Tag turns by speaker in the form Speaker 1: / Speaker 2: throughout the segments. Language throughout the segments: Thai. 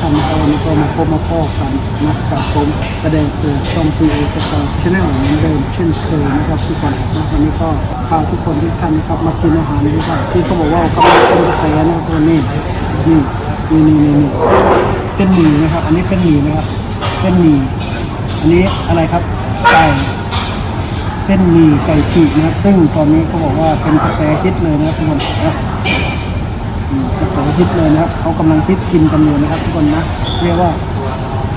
Speaker 1: กคนทุกท่านนะครับวันนี้ก็มาพบมาพ่อกันนะกับผมแสดงเกิดช่องพีเอสตาร์ชแนลเหมือนเดิมเช่นเคยนะครับทุกคนนะวันนี้ก็พาทุกคนทุกท่านนะครับมากินอาหารนะครับที่เขาบอกว่ากำลังเป็นกระแสนะครับทุกคนนี่นี่นี่นี่นี่นี่เป็นหมี่นะครับ อันนี้เป็นหมี่นะครับเป็นหมี่อันนี้อะไรครับไก่เส้นหมี่ไก่ฉีกนะครับซึ่งตอนนี้เขาบอกว่าเป็นกาแฟฮิตเลยนะครับทุกคนนะอืมกาแฟ ฮิตเลยนะครับเขากำลังฮิตกินกันอยู่นะครับทุกคนนะเรียกว่า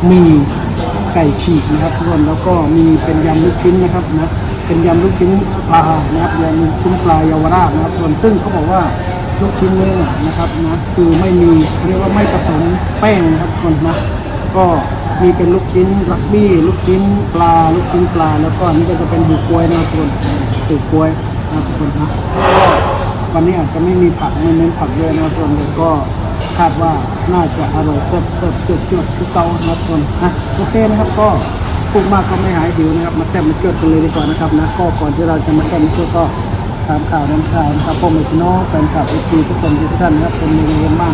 Speaker 1: มีไก่ฉีกนะครับทุกคนแล้วก็มีเป็นยำลูกชิ้นนะครับนะเป็นยำลูกชิ้นปลานะครับยำลูกชิ้นปลาเยาวราชนะครับส่วนซึ่งเขาบอกว่าลูกชิ้นเนื้อนะครับนะคือไม่มีเรียกว่าไม่ผสมแป้งนะครับทุกคนนะก็มีเป็นลูกชิ้นลักบี้ลูกชิ้นปลาลูกชิ้นปลา แล้วก็อันนี้ก็จะเป็นหูกล้วยนะครับทุกคนหูกล้วยนะครับทุกคนนะ วันนี้อาจจะไม่มีผักไม่เน้นผักเยอะนะทุกคนก็คาดว่าน่าจะอร่อยเติบเติบเติบเติบทุกเตานะทุกคนนะโอเคนะครับก็พูดมากก็ไม่หายหิวนะครับมาแซ่บมาเกิดกันเลยดีกว่านะครับนะก็ก่อนที่เราจะมาแซ่บมาเกิดก็ตามข่าวน้ำข่าวนะครับพ่อแม่พี่น้องแฟนคลับเอฟซีทุกคนทุกท่านนะครับเป็นยังไงกันบ้าง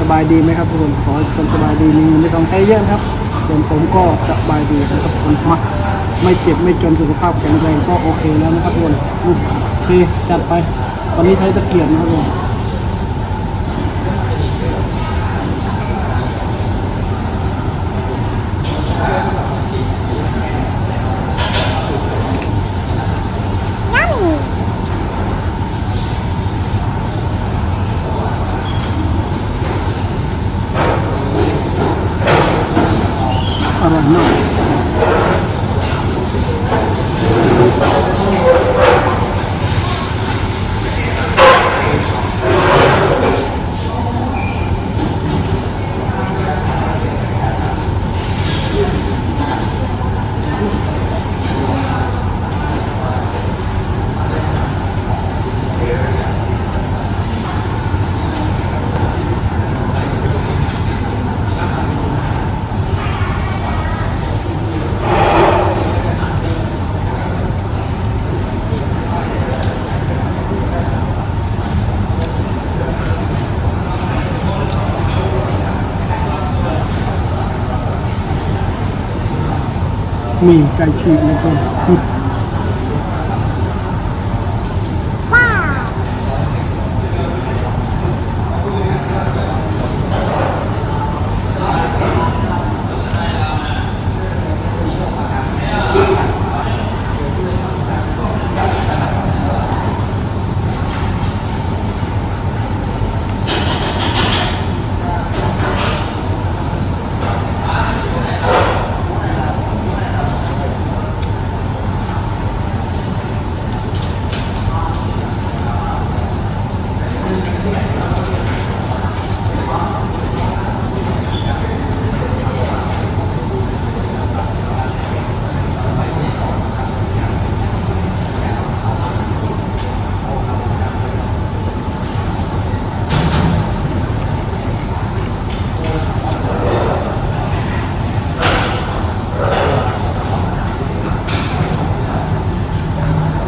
Speaker 1: สบายดีไหมครับทุกคนขอคนสบายดีมีไม่ต้องใช้เยอะนครับส่วนผมก็สบายดีนะครับคนมาไม่เจ็บไม่จนสุขภาพแข็งแรงก็โอเคแล้วนะครับทุกคนโอเคจัดไป วันนี้ใช้ตะเกียบนะครับทุกคนอร่อยมาก มีไก่ฉีกนะครั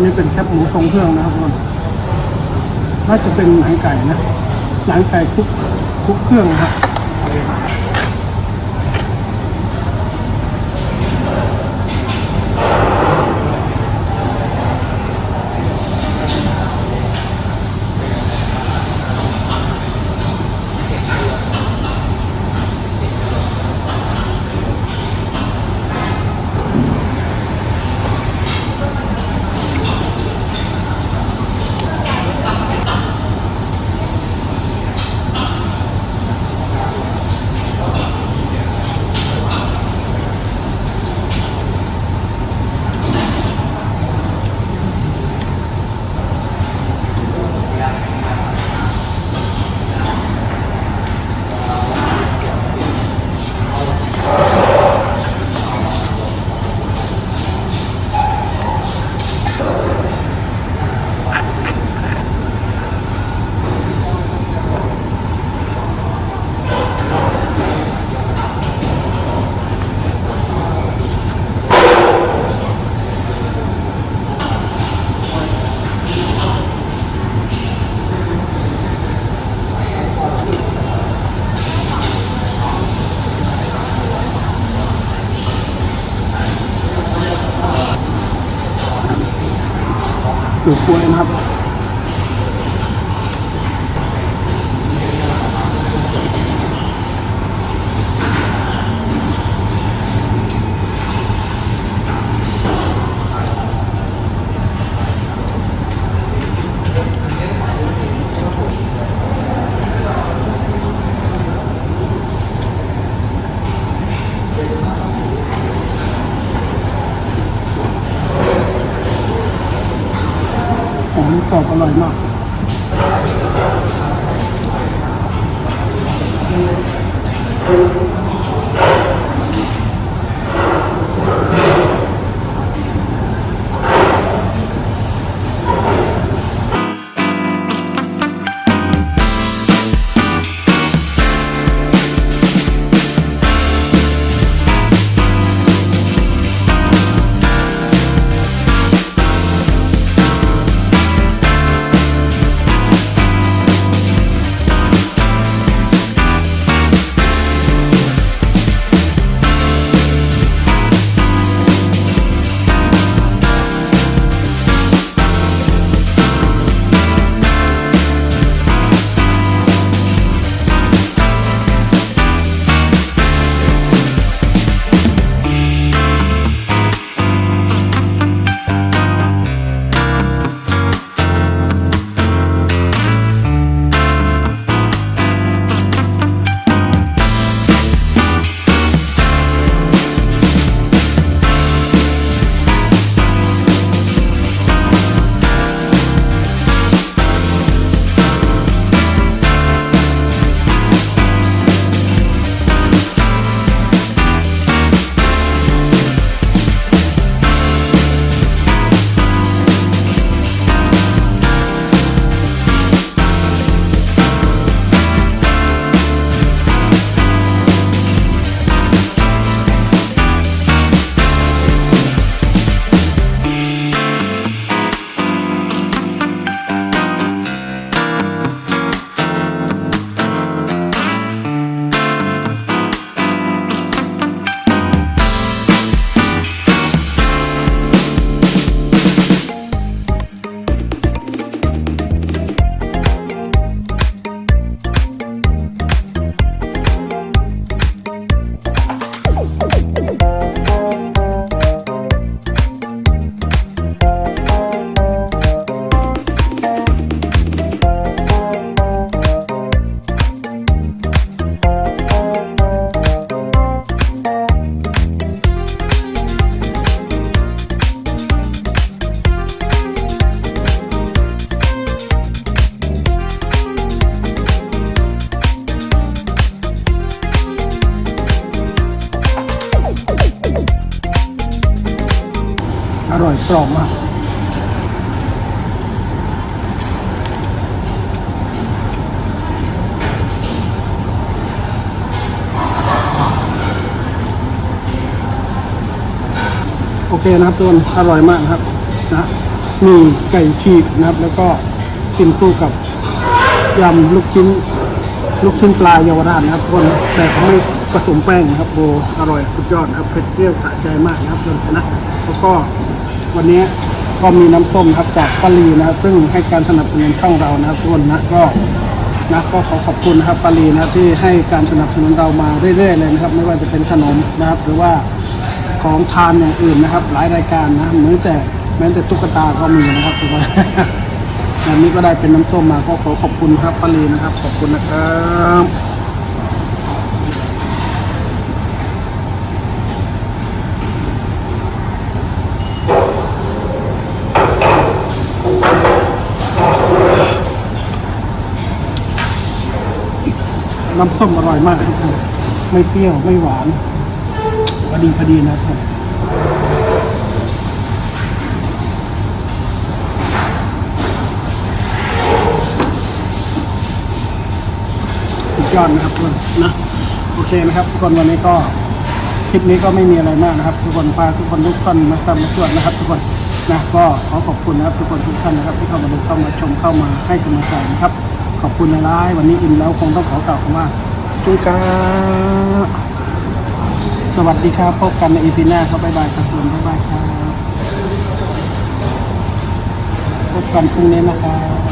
Speaker 1: นี่เป็นแคบหมูทรงเครื่องนะครับทุกคนน่าจะเป็นหนังไก่นะ หนังไก่คลุกคลุกเครื่องนะครับ ปลูกกล้วยนะครับ กรอบอร่อยมาก กรอบมากโอเคนะครับทุกคนอร่อยมากนะครับนะมีไก่ฉีกนะครับ แล้วก็กินคู่กับยำลูกชิ้น ลูกชิ้นปลาเยาวราชนะครับทุกคนแต่ไม่ผสมแป้งนะครับโบอร่อยสุดยอดนะครับเผ็ดเปรี้ยวสะใจมากนะครับทุกคนนะแล้วก็ วันนี้ก็มีน้ำส้มครับจากปารีนะครับ ซึ่งให้การสนับสนุนช่องเรานะครับทุกคนนะก็นะก็ขอขอบคุณนะครับปารีนะที่ให้การสนับสนุนเรามาเรื่อยๆเลยนะครับ ไม่ว่าจะเป็นขนมนะครับ หรือว่าของทานอย่างอื่นนะครับ หลายรายการนะเหมือนแต่แม้แต่ตุ๊กตาก็มีนะครับทุกคนวันนี้ก็ได้เป็นน้ำส้มมาก็ขอขอบคุณครับปารีนะครับ ขอบคุณนะครับ น้ำส้มอร่อยมากครับผมไม่เปรี้ยวไม่หวานพอดีพอดีนะครับสุดยอดนะครับทุกคนนะโอเคนะครับ ทุกคนวันนี้ก็คลิปนี้ก็ไม่มีอะไรมากนะครับ ทุกคนพาทุกคนทุกท่านมาทำมาช่วยนะครับ ทุกคนนะก็ขอขอบคุณนะครับ ทุกคนทุกท่านนะครับ ที่เข้ามาดูเข้ามาชมเข้ามาให้กำลังใจนะครับ ขอบคุณหลายๆวันนี้อิ่มแล้วคงต้องขอกล่าวคำว่าจุงกาสวัสดีครับ พบกันในอีพีหน้าครับบ๊ายบายครับทุกคนบ๊ายบายครับ พบกันพรุ่งนี้นะครับ